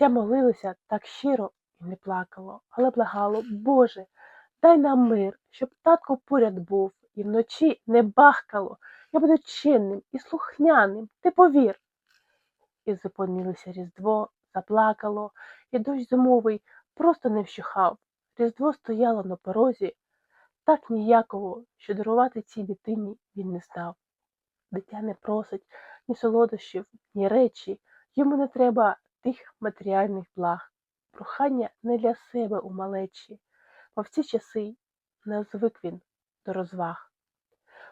Дитя молилося так щиро і не плакало, але благало, Боже, дай нам мир, щоб татко поряд був і вночі не бахкало. Я буду чинним і слухняним, ти повір. І зупинилося Різдво, заплакало, і дощ зимовий просто не вщухав. Різдво стояло на порозі, так ніяково, що дарувати цій дитині він не знав. Дитя не просить ні солодощів, ні речі, йому не треба тих матеріальних благ. Прохання не для себе у малечі, бо в ці часи не звик він до розваг.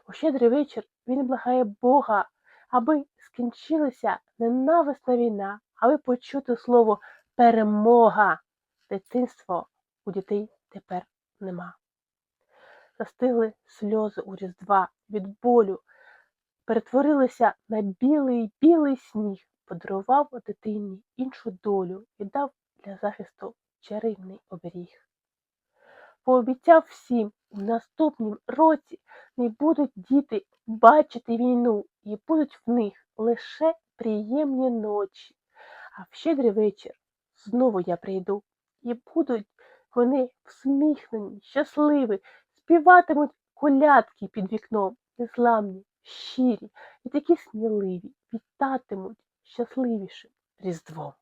У щедрий вечір він благає Бога, аби скінчилася ненависна війна, аби почути слово перемога. Дитинство у дітей тепер нема. Застигли сльози у Різдва від болю, перетворилися на білий білий сніг, подарував дитині іншу долю і дав для захисту чарівний оберіг. Пообіцяв всім у наступнім році не будуть діти бачити війну, і будуть в них лише приємні ночі. А в щедрий вечір знову я прийду, і будуть вони всміхнені, щасливі, співатимуть колядки під вікном, незламні, щирі і такі сміливі, вітатимуть щасливішим Різдвом.